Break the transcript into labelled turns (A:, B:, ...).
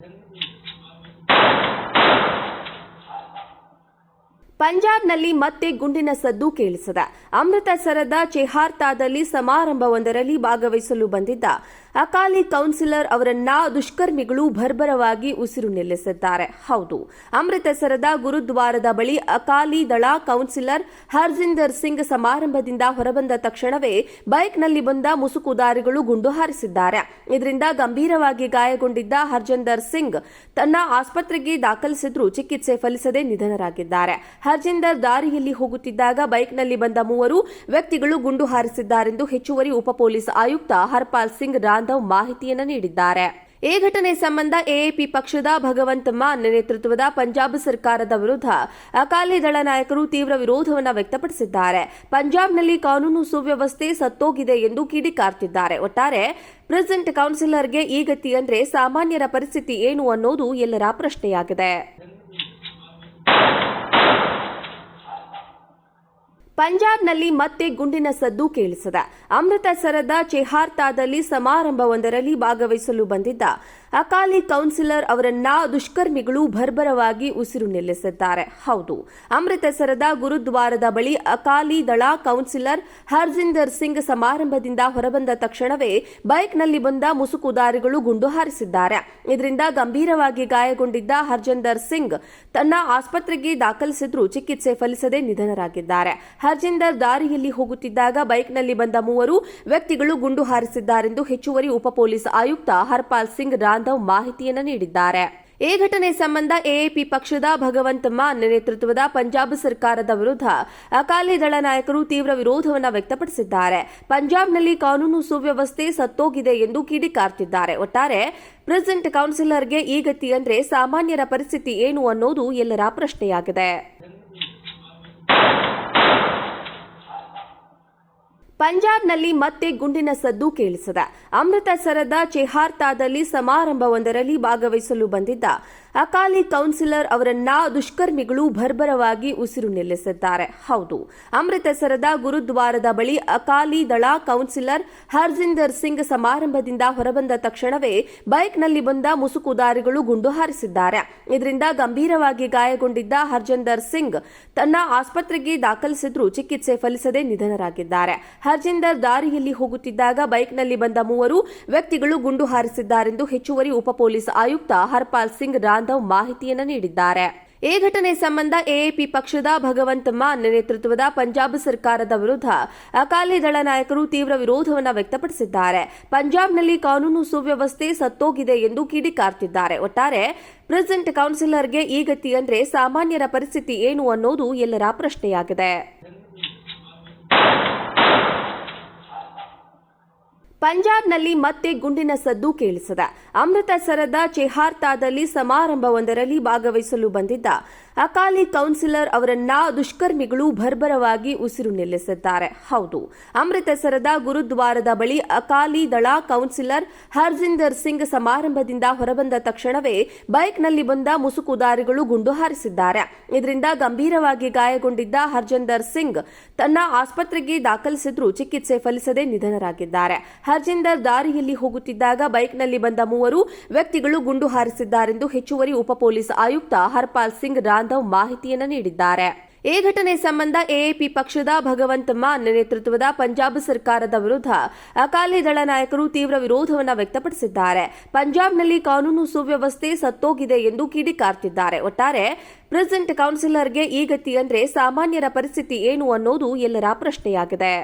A: Thank you. ಪಂಜಾಬ್ನಲ್ಲಿ ಮತ್ತೆ ಗುಂಡಿನ ಸದ್ದು ಕೇಳಿಸಿದೆ. ಅಮೃತಸರದ ಚೆಹಾರ್ತಾದಲ್ಲಿ ಸಮಾರಂಭವೊಂದರಲ್ಲಿ ಭಾಗವಹಿಸಲು ಬಂದಿದ್ದ ಅಕಾಲಿ ಕೌನ್ಸಿಲರ್ ಅವರನ್ನ ದುಷ್ಕರ್ಮಿಗಳು ಭರ್ಭರವಾಗಿ ಉಸಿರು ನಿಲ್ಲಿಸಿದ್ದಾರೆ. ಹೌದು ಅಮೃತಸರದ ಗುರುದ್ವಾರದ ಬಳಿ ಅಕಾಲಿ ದಳ ಕೌನ್ಸಿಲರ್ ಹರ್ಜಿಂದರ್ ಸಿಂಗ್ ಸಮಾರಂಭದಿಂದ ಹೊರಬಂದ ತಕ್ಷಣವೇ ಬೈಕ್ನಲ್ಲಿ ಬಂದ ಮುಸುಕುದಾರಿಗಳು ಗುಂಡು ಹಾರಿಸಿದ್ದಾರೆ. ಇದರಿಂದ ಗಂಭೀರವಾಗಿ ಗಾಯಗೊಂಡಿದ್ದ ಹರ್ಜಿಂದರ್ ಸಿಂಗ್ ತನ್ನ ಆಸ್ಪತ್ರೆಗೆ ದಾಖಲಿಸಿದ್ರೂ ಚಿಕಿತ್ಸೆ ಫಲಿಸದೆ ನಿಧನರಾಗಿದ್ದಾರೆ. ಹರ್ಜಿಂದರ್ ದಾರಿಯಲ್ಲಿ ಹೋಗುತ್ತಿದ್ದಾಗ ಬೈಕ್ನಲ್ಲಿ ಬಂದ ಮೂವರು ವ್ಯಕ್ತಿಗಳು ಗುಂಡು ಹಾರಿಸಿದ್ದಾರೆಂದು ಹೆಚ್ಚುವರಿ ಉಪ ಪೊಲೀಸ್ ಆಯುಕ್ತ ಹರ್ಪಾಲ್ ಸಿಂಗ್ ರಾಂಧವ್ ಮಾಹಿತಿಯನ್ನು ನೀಡಿದ್ದಾರೆ. ಈ ಘಟನೆ ಸಂಬಂಧ ಎಎಪಿ ಪಕ್ಷದ ಭಗವಂತ್ ಮಾನ್ ನೇತೃತ್ವದ ಪಂಜಾಬ್ ಸರ್ಕಾರದ ವಿರುದ್ಧ ಅಕಾಲಿ ದಳ ನಾಯಕರು ತೀವ್ರ ವಿರೋಧವನ್ನು ವ್ಯಕ್ತಪಡಿಸಿದ್ದಾರೆ. ಪಂಜಾಬ್ನಲ್ಲಿ ಕಾನೂನು ಸುವ್ಯವಸ್ಥೆ ಸತ್ತೋಗಿದೆ ಎಂದು ಕಿಡಿಕಾರ್ತಿದ್ದಾರೆ. ಒಟ್ಟಾರೆ ಪ್ರೆಸಿಡೆಂಟ್ ಕೌನ್ಸಿಲರ್ಗೆ ಈ ಗತಿ ಅಂದ್ರೆ ಸಾಮಾನ್ಯರ ಪರಿಸ್ಥಿತಿ ಏನು ಅನ್ನೋದು ಎಲ್ಲರ ಪ್ರಶ್ನೆಯಾಗಿದೆ. ಪಂಜಾಬ್ನಲ್ಲಿ ಮತ್ತೆ ಗುಂಡಿನ ಸದ್ದು ಕೇಳಿಸಿದೆ. ಅಮೃತಸರದ ಚೆಹಾರ್ತಾದಲ್ಲಿ ಸಮಾರಂಭವೊಂದರಲ್ಲಿ ಭಾಗವಹಿಸಲು ಬಂದಿದ್ದ ಅಕಾಲಿ ಕೌನ್ಸಿಲರ್ ಅವರನ್ನ ದುಷ್ಕರ್ಮಿಗಳು ಭರ್ಭರವಾಗಿ ಉಸಿರು ನಿಲ್ಲಿಸಿದ್ದಾರೆ. ಹೌದು ಅಮೃತಸರದ ಗುರುದ್ವಾರದ ಬಳಿ ಅಕಾಲಿ ದಳ ಕೌನ್ಸಿಲರ್ ಹರ್ಜಿಂದರ್ ಸಿಂಗ್ ಸಮಾರಂಭದಿಂದ ಹೊರಬಂದ ತಕ್ಷಣವೇ ಬೈಕ್ನಲ್ಲಿ ಬಂದ ಮುಸುಕುದಾರಿಗಳು ಗುಂಡು ಹಾರಿಸಿದ್ದಾರೆ. ಇದರಿಂದ ಗಂಭೀರವಾಗಿ ಗಾಯಗೊಂಡಿದ್ದ ಹರ್ಜಿಂದರ್ ಸಿಂಗ್ ತನ್ನ ಆಸ್ಪತ್ರೆಗೆ ದಾಖಲಿಸಿದ್ರೂ ಚಿಕಿತ್ಸೆ ಫಲಿಸದೆ ನಿಧನರಾಗಿದ್ದಾರೆ. ಹರ್ಜಿಂದರ್ ದಾರಿಯಲ್ಲಿ ಹೋಗುತ್ತಿದ್ದಾಗ ಬೈಕ್ನಲ್ಲಿ ಬಂದ ಮೂವರು ವ್ಯಕ್ತಿಗಳು ಗುಂಡು ಹಾರಿಸಿದ್ದಾರೆಂದು ಹೆಚ್ಚುವರಿ ಉಪ ಪೊಲೀಸ್ ಆಯುಕ್ತ ಹರ್ಪಾಲ್ ಸಿಂಗ್ ರಾಂಧವ್ ಮಾಹಿತಿಯನ್ನು ನೀಡಿದ್ದಾರೆ. ಈ ಘಟನೆ ಸಂಬಂಧ ಎಎಪಿ ಪಕ್ಷದ ಭಗವಂತ ಮಾನ್ ನೇತೃತ್ವದ ಪಂಜಾಬ್ ಸರ್ಕಾರದ ವಿರುದ್ಧ ಅಕಾಲಿ ದಳ ನಾಯಕರು ತೀವ್ರ ವಿರೋಧವನ್ನು ವ್ಯಕ್ತಪಡಿಸಿದ್ದಾರೆ. ಪಂಜಾಬ್ನಲ್ಲಿ ಕಾನೂನು ಸುವ್ಯವಸ್ಥೆ ಸತ್ತೋಗಿದೆ ಎಂದು ಕಿಡಿಕಾರ್ತಿದ್ದಾರೆ. ಒಟ್ಟಾರೆ ಪ್ರೆಸಿಡೆಂಟ್ ಕೌನ್ಸಿಲರ್ಗೆ ಈ ಗತಿ ಅಂದ್ರೆ ಸಾಮಾನ್ಯರ ಪರಿಸ್ಥಿತಿ ಏನು ಅನ್ನೋದು ಎಲ್ಲರ ಪ್ರಶ್ನೆಯಾಗಿದೆ. ಪಂಜಾಬ್ನಲ್ಲಿ ಮತ್ತೆ ಗುಂಡಿನ ಸದ್ದು ಕೇಳಿಸಿದೆ. ಅಮೃತಸರದ ಚೆಹಾರ್ತಾದಲ್ಲಿ ಸಮಾರಂಭವೊಂದರಲ್ಲಿ ಭಾಗವಹಿಸಲು ಬಂದಿದ್ದ ಅಕಾಲಿ ಕೌನ್ಸಿಲರ್ ಅವರನ್ನ ದುಷ್ಕರ್ಮಿಗಳು ಬರ್ಬರವಾಗಿ ಉಸಿರು ನಿಲ್ಲಿಸಿದ್ದಾರೆ. ಹೌದು ಅಮೃತಸರದ ಗುರುದ್ವಾರದ ಬಳಿ ಅಕಾಲಿ ದಳ ಕೌನ್ಸಿಲರ್ ಹರ್ಜಿಂದರ್ ಸಿಂಗ್ ಸಮಾರಂಭದಿಂದ ಹೊರಬಂದ ತಕ್ಷಣವೇ ಬೈಕ್ನಲ್ಲಿ ಬಂದ ಮುಸುಕುದಾರಿಗಳು ಗುಂಡು ಹಾರಿಸಿದ್ದಾರೆ. ಇದರಿಂದ ಗಂಭೀರವಾಗಿ ಗಾಯಗೊಂಡಿದ್ದ ಹರ್ಜಿಂದರ್ ಸಿಂಗ್ ತನ್ನ ಆಸ್ಪತ್ರೆಗೆ ದಾಖಲಿಸಿದ್ರೂ ಚಿಕಿತ್ಸೆ ಫಲಿಸದೆ ನಿಧನರಾಗಿದ್ದಾರೆ. ಹರ್ಜಿಂದರ್ ದಾರಿಯಲ್ಲಿ ಹೋಗುತ್ತಿದ್ದಾಗ ಬೈಕ್ನಲ್ಲಿ ಬಂದ ಮೂವರು ವ್ಯಕ್ತಿಗಳು ಗುಂಡು ಹಾರಿಸಿದ್ದಾರೆಂದು ಹೆಚ್ಚುವರಿ ಉಪ ಪೊಲೀಸ್ ಆಯುಕ್ತ ಹರ್ಪಾಲ್ ಸಿಂಗ್ ರಾಂಧವ್ ಮಾಹಿತಿಯನ್ನು ನೀಡಿದ್ದಾರೆ. ಈ ಘಟನೆ ಸಂಬಂಧ ಎಎಪಿ ಪಕ್ಷದ ಭಗವಂತ್ ಮಾನ್ ನೇತೃತ್ವದ ಪಂಜಾಬ್ ಸರ್ಕಾರದ ವಿರುದ್ಧ ಅಕಾಲಿ ದಳ ನಾಯಕರು ತೀವ್ರ ವಿರೋಧವನ್ನು ವ್ಯಕ್ತಪಡಿಸಿದ್ದಾರೆ. ಪಂಜಾಬ್ನಲ್ಲಿ ಕಾನೂನು ಸುವ್ಯವಸ್ಥೆ ಸತ್ತೋಗಿದೆ ಎಂದು ಕಿಡಿಕಾರ್ತಿದ್ದಾರೆ. ಒಟ್ಟಾರೆ ಪ್ರೆಸಿಡೆಂಟ್ ಕೌನ್ಸಿಲರ್ಗೆ ಈ ಗತಿ ಅಂದ್ರೆ ಸಾಮಾನ್ಯರ ಪರಿಸ್ಥಿತಿ ಏನು ಅನ್ನೋದು ಎಲ್ಲರ ಪ್ರಶ್ನೆಯಾಗಿದೆ. ಪಂಜಾಬ್ನಲ್ಲಿ ಮತ್ತೆ ಗುಂಡಿನ ಸದ್ದು ಕೇಳಿಸಿದೆ. ಅಮೃತಸರದ ಚೆಹಾರ್ತಾದಲ್ಲಿ ಸಮಾರಂಭವೊಂದರಲ್ಲಿ ಭಾಗವಹಿಸಲು ಬಂದಿದ್ದ ಅಕಾಲಿ ಕೌನ್ಸಿಲರ್ ಅವರನ್ನ ದುಷ್ಕರ್ಮಿಗಳು ಬರ್ಬರವಾಗಿ ಉಸಿರು ನಿಲ್ಲಿಸಿದ್ದಾರೆ. ಹೌದು ಅಮೃತಸರದ ಗುರುದ್ವಾರದ ಬಳಿ ಅಕಾಲಿ ದಳ ಕೌನ್ಸಿಲರ್ ಹರ್ಜಿಂದರ್ ಸಿಂಗ್ ಸಮಾರಂಭದಿಂದ ಹೊರಬಂದ ತಕ್ಷಣವೇ ಬೈಕ್ನಲ್ಲಿ ಬಂದ ಮುಸುಕುದಾರಿಗಳು ಗುಂಡು ಹಾರಿಸಿದ್ದಾರೆ. ಇದರಿಂದ ಗಂಭೀರವಾಗಿ ಗಾಯಗೊಂಡಿದ್ದ ಹರ್ಜಿಂದರ್ ಸಿಂಗ್ ತನ್ನ ಆಸ್ಪತ್ರೆಗೆ ದಾಖಲಿಸಿದ್ರೂ ಚಿಕಿತ್ಸೆ ಫಲಿಸದೆ ನಿಧನರಾಗಿದ್ದಾರೆ. ಹರ್ಜಿಂದರ್ ದಾರಿಯಲ್ಲಿ ಹೋಗುತ್ತಿದ್ದಾಗ ಬೈಕ್ನಲ್ಲಿ ಬಂದ ಮೂವರು ವ್ಯಕ್ತಿಗಳು ಗುಂಡು ಹಾರಿಸಿದ್ದಾರೆಂದು ಹೆಚ್ಚುವರಿ ಉಪ ಪೊಲೀಸ್ ಆಯುಕ್ತ ಹರ್ಪಾಲ್ ಸಿಂಗ್ ರಾಂಧವ್ ಮಾಹಿತಿಯನ್ನು ನೀಡಿದ್ದಾರೆ. ಈ ಘಟನೆ ಸಂಬಂಧ ಎಎಪಿ ಪಕ್ಷದ ಭಗವಂತ್ ಮಾನ್ ನೇತೃತ್ವದ ಪಂಜಾಬ್ ಸರ್ಕಾರದ ವಿರುದ್ಧ ಅಕಾಲಿ ದಳ ನಾಯಕರು ತೀವ್ರ ವಿರೋಧವನ್ನು ವ್ಯಕ್ತಪಡಿಸಿದ್ದಾರೆ. ಪಂಜಾಬ್ನಲ್ಲಿ ಕಾನೂನು ಸುವ್ಯವಸ್ಥೆ ಸತ್ತೋಗಿದೆ ಎಂದು ಕಿಡಿಕಾರ್ತಿದ್ದಾರೆ. ಒಟ್ಟಾರೆ ಪ್ರೆಸೆಂಟ್ ಕೌನ್ಸಿಲರ್ಗೆ ಈ ಗತಿ ಅಂದ್ರೆ ಸಾಮಾನ್ಯರ ಪರಿಸ್ಥಿತಿ ಏನು ಅನ್ನೋದು ಎಲ್ಲರ ಪ್ರಶ್ನೆಯಾಗಿದೆ.